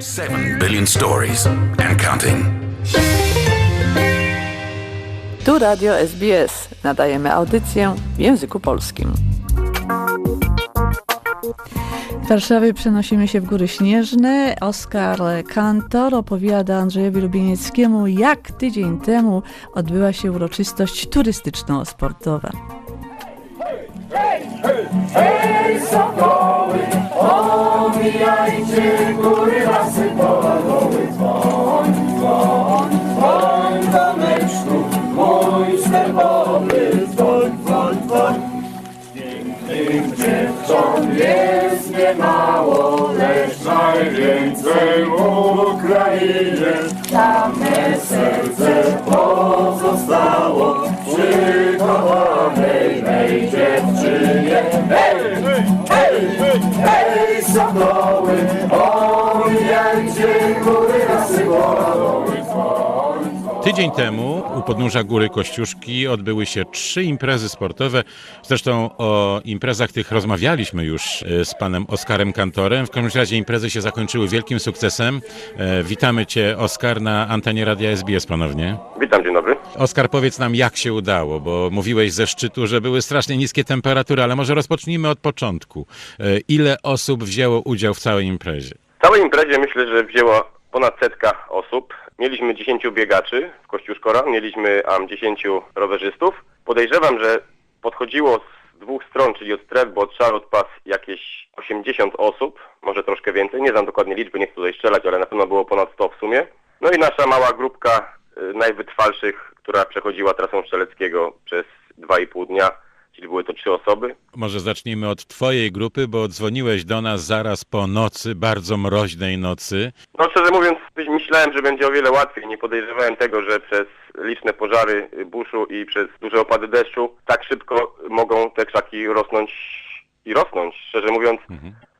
7 billion stories and counting. Tu Radio SBS. Nadajemy audycję w języku polskim. W Warszawie przenosimy się w Góry Śnieżne. Oskar Kantor opowiada Andrzejowi Lubienieckiemu, jak tydzień temu odbyła się uroczystość turystyczno-sportowa. Hej, sokoły, omijajcie góry, lasy, pola, doły, dzwoń, dzwoń, dzwoń, domeczku, mój sterbowy, dzwoń, dzwoń, dzwoń. Pięknych dziewcząt jest niemało, lecz najwięcej w Ukrainie. Tam Tydzień temu u podnóża Góry Kościuszki odbyły się trzy imprezy sportowe. Zresztą o imprezach tych rozmawialiśmy już e, z panem Oskarem Kantorem. W każdym razie imprezy się zakończyły wielkim sukcesem. E, Witamy cię, Oskar, na antenie Radia SBS ponownie. Witam, dzień dobry. Oskar, powiedz nam, jak się udało, bo mówiłeś ze szczytu, że były strasznie niskie temperatury, ale może rozpocznijmy od początku. E, Ile osób wzięło udział w całej imprezie? W całej imprezie myślę, że wzięła ponad setka osób. Mieliśmy 10 biegaczy w Kościuszkora, mieliśmy am 10 rowerzystów. Podejrzewam, że podchodziło z dwóch stron, czyli od stref, bo od Charlotte Pass jakieś 80 osób, może troszkę więcej. Nie znam dokładnie liczby, nie chcę tutaj strzelać, ale na pewno było ponad 100 w sumie. No i nasza mała grupka y, najwytrwalszych, która przechodziła trasą Strzeleckiego przez 2,5 dnia, czyli były to trzy osoby. Może zacznijmy od twojej grupy, bo dzwoniłeś do nas zaraz po nocy, bardzo mroźnej nocy. No szczerze mówiąc, myślałem, że będzie o wiele łatwiej. Nie podejrzewałem tego, że przez liczne pożary buszu i przez duże opady deszczu tak szybko mogą te krzaki rosnąć i rosnąć. Szczerze mówiąc,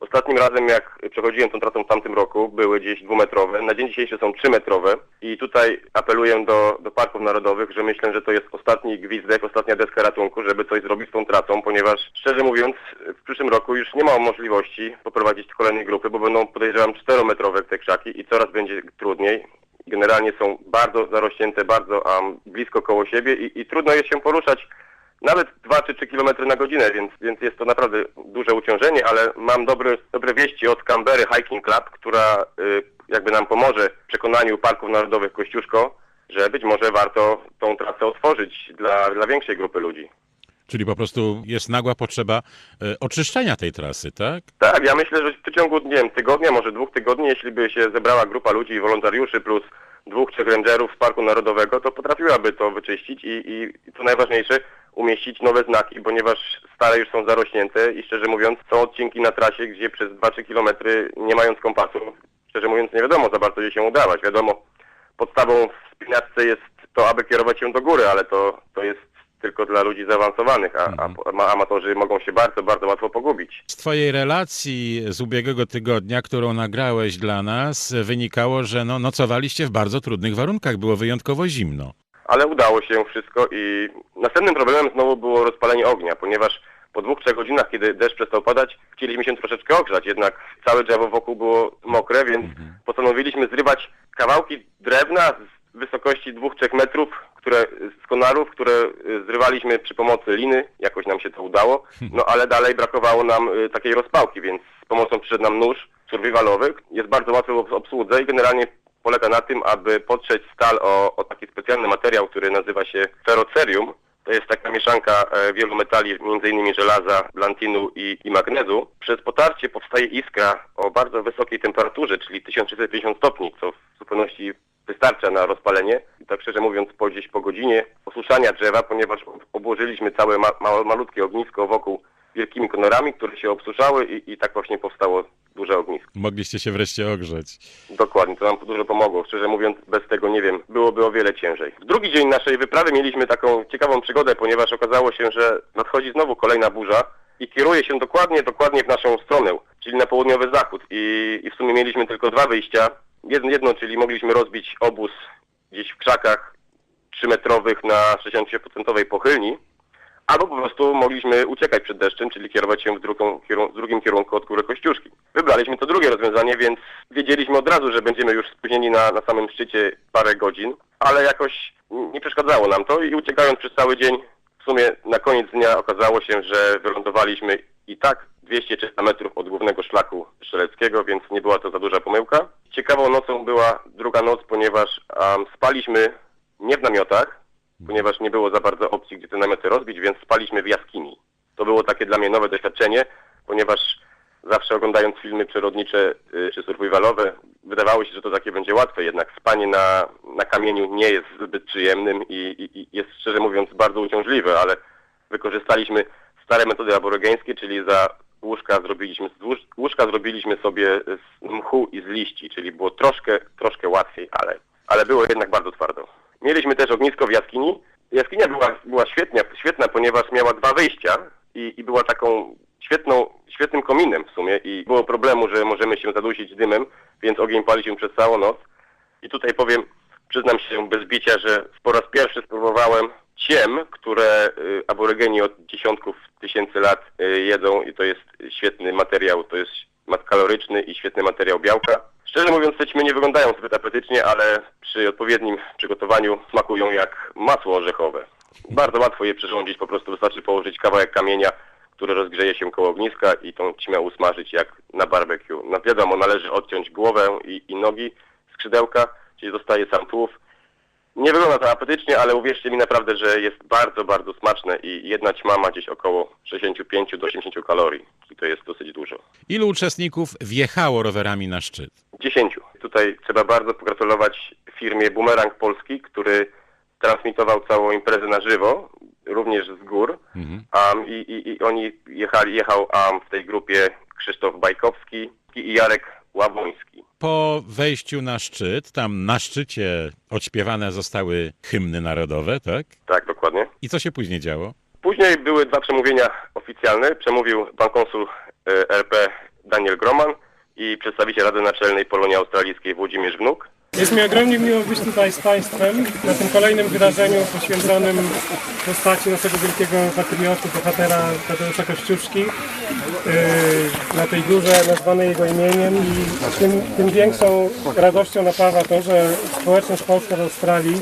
ostatnim razem jak przechodziłem tą trasą w tamtym roku, były gdzieś dwumetrowe. Na dzień dzisiejszy są trzymetrowe i tutaj apeluję do, do parków narodowych, że myślę, że to jest ostatni gwizdek, ostatnia deska ratunku, żeby coś zrobić z tą trasą, ponieważ szczerze mówiąc, w przyszłym roku już nie ma możliwości poprowadzić kolejnej grupy, bo będą podejrzewam czterometrowe te krzaki i coraz będzie trudniej. Generalnie są bardzo zarośnięte, bardzo um, blisko koło siebie i, i trudno jest się poruszać nawet 2 czy 3 km na godzinę, więc, więc jest to naprawdę duże uciążenie, ale mam dobre, dobre wieści od Canberry Hiking Club, która y, jakby nam pomoże w przekonaniu Parków Narodowych Kościuszko, że być może warto tą trasę otworzyć dla, dla większej grupy ludzi. Czyli po prostu jest nagła potrzeba e, oczyszczenia tej trasy, tak? Tak, ja myślę, że w przeciągu nie wiem, tygodnia, może dwóch tygodni, jeśli by się zebrała grupa ludzi i wolontariuszy plus dwóch, trzech rangerów z Parku Narodowego, to potrafiłaby to wyczyścić i, i, co najważniejsze, umieścić nowe znaki, ponieważ stare już są zarośnięte i szczerze mówiąc są odcinki na trasie, gdzie przez 2-3 kilometry nie mając kompasu, szczerze mówiąc nie wiadomo za bardzo gdzie się udawać. Wiadomo, podstawą w spinaczce jest to, aby kierować się do góry, ale to, to jest tylko dla ludzi zaawansowanych, a, a, a amatorzy mogą się bardzo, bardzo łatwo pogubić. Z twojej relacji z ubiegłego tygodnia, którą nagrałeś dla nas, wynikało, że no, nocowaliście w bardzo trudnych warunkach, było wyjątkowo zimno. ale udało się wszystko i następnym problemem znowu było rozpalenie ognia, ponieważ po dwóch, trzech godzinach, kiedy deszcz przestał padać, chcieliśmy się troszeczkę ogrzać, jednak całe drzewo wokół było mokre, więc postanowiliśmy zrywać kawałki drewna z wysokości dwóch, trzech metrów, które, z konarów, które y, zrywaliśmy przy pomocy liny, jakoś nam się to udało, no ale dalej brakowało nam y, takiej rozpałki, więc z pomocą przyszedł nam nóż survivalowy, jest bardzo łatwy w obsłudze i generalnie polega na tym, aby potrzeć stal o, o taki specjalny materiał, który nazywa się ferrocerium. To jest taka mieszanka e, wielu metali, m.in. żelaza, blantinu i, i magnezu. Przez potarcie powstaje iskra o bardzo wysokiej temperaturze, czyli 1650 stopni, co w zupełności wystarcza na rozpalenie. I tak szczerze mówiąc, po gdzieś po godzinie osuszania drzewa, ponieważ obłożyliśmy całe ma, ma, malutkie ognisko wokół wielkimi konorami, które się obsuszały i, i tak właśnie powstało duże ognisko. Mogliście się wreszcie ogrzeć. Dokładnie, to nam dużo pomogło. Szczerze mówiąc, bez tego nie wiem, byłoby o wiele ciężej. W drugi dzień naszej wyprawy mieliśmy taką ciekawą przygodę, ponieważ okazało się, że nadchodzi znowu kolejna burza i kieruje się dokładnie, dokładnie w naszą stronę, czyli na południowy zachód. I, i w sumie mieliśmy tylko dwa wyjścia. Jedno, jedno, czyli mogliśmy rozbić obóz gdzieś w krzakach trzymetrowych na 60% pochylni, albo po prostu mogliśmy uciekać przed deszczem, czyli kierować się w, drugą, w drugim kierunku od góry Kościuszki. Wybraliśmy to drugie rozwiązanie, więc wiedzieliśmy od razu, że będziemy już spóźnieni na, na samym szczycie parę godzin, ale jakoś nie przeszkadzało nam to i uciekając przez cały dzień, w sumie na koniec dnia okazało się, że wylądowaliśmy i tak 200-300 metrów od głównego szlaku strzeleckiego, więc nie była to za duża pomyłka. Ciekawą nocą była druga noc, ponieważ um, spaliśmy nie w namiotach, ponieważ nie było za bardzo opcji, gdzie te namioty rozbić, więc spaliśmy w jaskini. To było takie dla mnie nowe doświadczenie, ponieważ zawsze oglądając filmy przyrodnicze y, czy survivalowe, wydawało się, że to takie będzie łatwe, jednak spanie na, na kamieniu nie jest zbyt przyjemnym i, i, i jest szczerze mówiąc bardzo uciążliwe, ale wykorzystaliśmy stare metody aborygeńskie, czyli za łóżka zrobiliśmy, łóżka zrobiliśmy sobie z mchu i z liści, czyli było troszkę, troszkę łatwiej, ale, ale było jednak bardzo twardo. Mieliśmy też ognisko w jaskini. Jaskinia była, była świetna, świetna, ponieważ miała dwa wyjścia i, i była taką świetną, świetnym kominem w sumie i było problemu, że możemy się zadusić dymem, więc ogień pali się przez całą noc. I tutaj powiem, przyznam się bez bicia, że po raz pierwszy spróbowałem ciem, które y, aborygeni od dziesiątków tysięcy lat y, jedzą i to jest świetny materiał, to jest kaloryczny i świetny materiał białka. Szczerze mówiąc te ćmy nie wyglądają zbyt apetycznie, ale przy odpowiednim przygotowaniu smakują jak masło orzechowe. Bardzo łatwo je przyrządzić, po prostu wystarczy położyć kawałek kamienia, który rozgrzeje się koło ogniska i tą ćmę usmażyć jak na barbecue. No wiadomo, należy odciąć głowę i, i nogi, skrzydełka, czyli zostaje sam tułów. Nie wygląda to apetycznie, ale uwierzcie mi naprawdę, że jest bardzo, bardzo smaczne i jedna ćma ma gdzieś około 65 do 80 kalorii. I to jest dosyć dużo. Ilu uczestników wjechało rowerami na szczyt? 10. Tutaj trzeba bardzo pogratulować firmie Boomerang Polski, który transmitował całą imprezę na żywo, również z gór. Mhm. Um, i, i, I oni jechali, jechał um, w tej grupie Krzysztof Bajkowski i Jarek Łaboński. Po wejściu na szczyt, tam na szczycie odśpiewane zostały hymny narodowe, tak? Tak, dokładnie. I co się później działo? Później były dwa przemówienia oficjalne. Przemówił pan konsul e, RP Daniel Groman i przedstawiciel Rady Naczelnej Polonii Australijskiej Włodzimierz Wnuk. Jest mi ogromnie miło być tutaj z Państwem na tym kolejnym wydarzeniu poświęconym postaci naszego wielkiego patrioty, bohatera Tadeusza Kościuszki. Yy, na tej górze nazwanej jego imieniem i tym, tym większą radością napawa to, że społeczność polska w Australii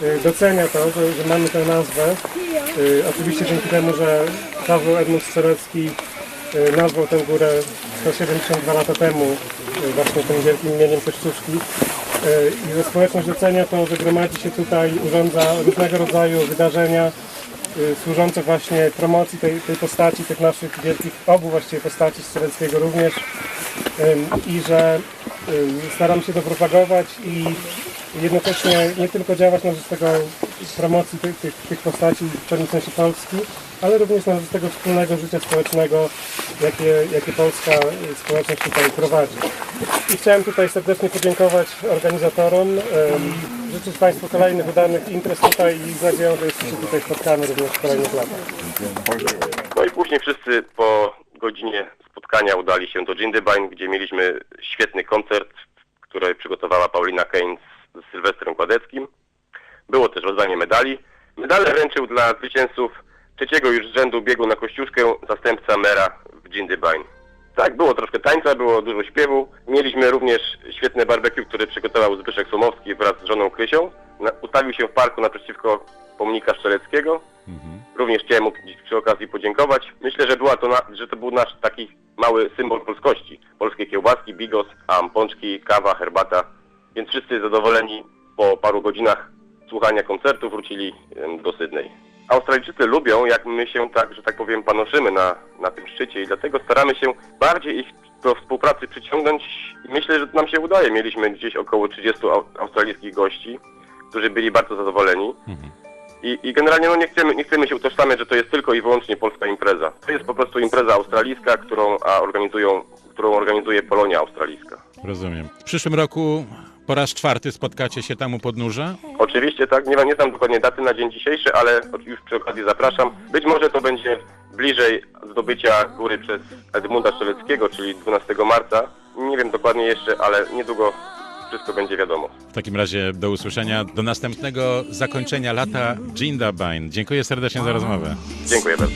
yy, docenia to, że, że mamy tę nazwę. Yy, Oczywiście dzięki temu, że Paweł Edmund Strzelecki nazwał tę górę 172 lata temu właśnie tym wielkim imieniem Kościuszki. Yy, I że społeczność docenia to, że gromadzi się tutaj, urządza różnego rodzaju wydarzenia yy, służące właśnie promocji tej, tej postaci, tych naszych wielkich, obu właściwie postaci Strzeleckiego również. I że staram się to propagować i jednocześnie nie tylko działać na rzecz tego promocji tych, tych, tych postaci w przemysłu Polski, ale również na rzecz tego wspólnego życia społecznego, jakie, jakie polska społeczność tutaj prowadzi. I chciałem tutaj serdecznie podziękować organizatorom, życzyć Państwu kolejnych udanych imprez tutaj i z nadzieją, że jeszcze tutaj spotkamy również w kolejnych latach. No i później wszyscy po godzinie spotkania udali się do Jindabyne, gdzie mieliśmy świetny koncert, który przygotowała Paulina Keynes z Sylwestrem Kładeckim. Było też rozdanie medali. Medale wręczył dla zwycięzców trzeciego już z rzędu biegu na Kościuszkę zastępca mera w Jindabyne. Tak, było troszkę tańca, było dużo śpiewu. Mieliśmy również świetne barbecue, które przygotował Zbyszek Słomowski wraz z żoną Krysią. Na, ustawił się w parku naprzeciwko pomnika Szczeleckiego. Również chciałem mu dziś przy okazji podziękować. Myślę, że, była to na, że to był nasz taki mały symbol polskości. Polskie kiełbaski, bigos, a pączki, kawa, herbata. Więc wszyscy zadowoleni po paru godzinach słuchania koncertu wrócili do Sydney. Australijczycy lubią, jak my się tak, że tak powiem, panoszymy na, na tym szczycie i dlatego staramy się bardziej ich do współpracy przyciągnąć i myślę, że to nam się udaje. Mieliśmy gdzieś około 30 au- australijskich gości, którzy byli bardzo zadowoleni. I, I generalnie no nie, chcemy, nie chcemy się utożsamiać, że to jest tylko i wyłącznie polska impreza. To jest po prostu impreza australijska, którą, a organizują, którą organizuje Polonia Australijska. Rozumiem. W przyszłym roku po raz czwarty spotkacie się tam u podnóża? Oczywiście tak, nie, nie znam dokładnie daty na dzień dzisiejszy, ale już przy okazji zapraszam. Być może to będzie bliżej zdobycia góry przez Edmunda Strzeleckiego, czyli 12 marca. Nie wiem dokładnie jeszcze, ale niedługo wszystko będzie wiadomo. W takim razie do usłyszenia, do następnego zakończenia lata Jindabyne. Dziękuję serdecznie za rozmowę. Dziękuję bardzo.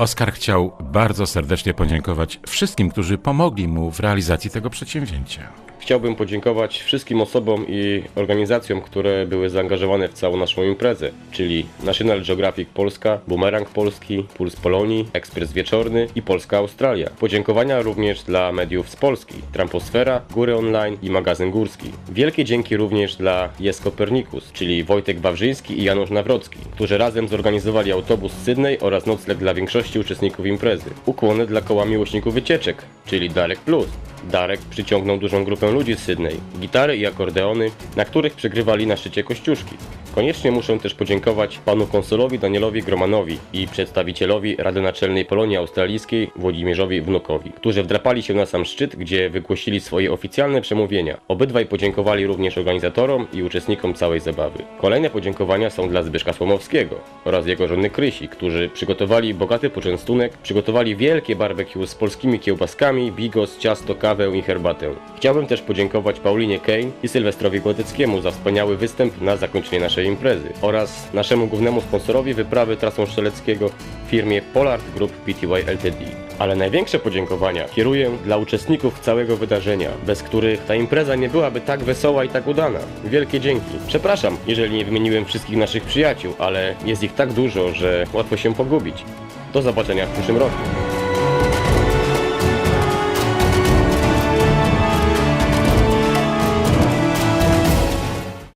Oskar chciał bardzo serdecznie podziękować wszystkim, którzy pomogli mu w realizacji tego przedsięwzięcia. Chciałbym podziękować wszystkim osobom i organizacjom, które były zaangażowane w całą naszą imprezę, czyli National Geographic Polska, Boomerang Polski, Puls Polonii, Ekspres Wieczorny i Polska Australia. Podziękowania również dla mediów z Polski, Tramposfera, Góry Online i Magazyn Górski. Wielkie dzięki również dla Jest Kopernikus, czyli Wojtek Wawrzyński i Janusz Nawrocki, którzy razem zorganizowali autobus z Sydney oraz nocleg dla większości uczestników imprezy. Ukłony dla koła miłośników wycieczek, czyli Darek Plus. Darek przyciągnął dużą grupę ludzi z Sydney, gitary i akordeony, na których przygrywali na szczycie kościuszki. Koniecznie muszę też podziękować panu konsolowi Danielowi Gromanowi i przedstawicielowi Rady Naczelnej Polonii Australijskiej Włodzimierzowi Wnukowi, którzy wdrapali się na sam szczyt, gdzie wygłosili swoje oficjalne przemówienia. Obydwaj podziękowali również organizatorom i uczestnikom całej zabawy. Kolejne podziękowania są dla Zbyszka Słomowskiego oraz jego żony Krysi, którzy przygotowali bogaty poczęstunek, przygotowali wielkie barbecue z polskimi kiełbaskami, bigos, ciasto, kawę i herbatę. Chciałbym też podziękować Paulinie Kane i Sylwestrowi Głodeckiemu za wspaniały występ na zakończenie naszej imprezy oraz naszemu głównemu sponsorowi wyprawy trasą strzeleckiego firmie Polard Group Pty Ltd. Ale największe podziękowania kieruję dla uczestników całego wydarzenia, bez których ta impreza nie byłaby tak wesoła i tak udana. Wielkie dzięki. Przepraszam, jeżeli nie wymieniłem wszystkich naszych przyjaciół, ale jest ich tak dużo, że łatwo się pogubić. Do zobaczenia w przyszłym roku.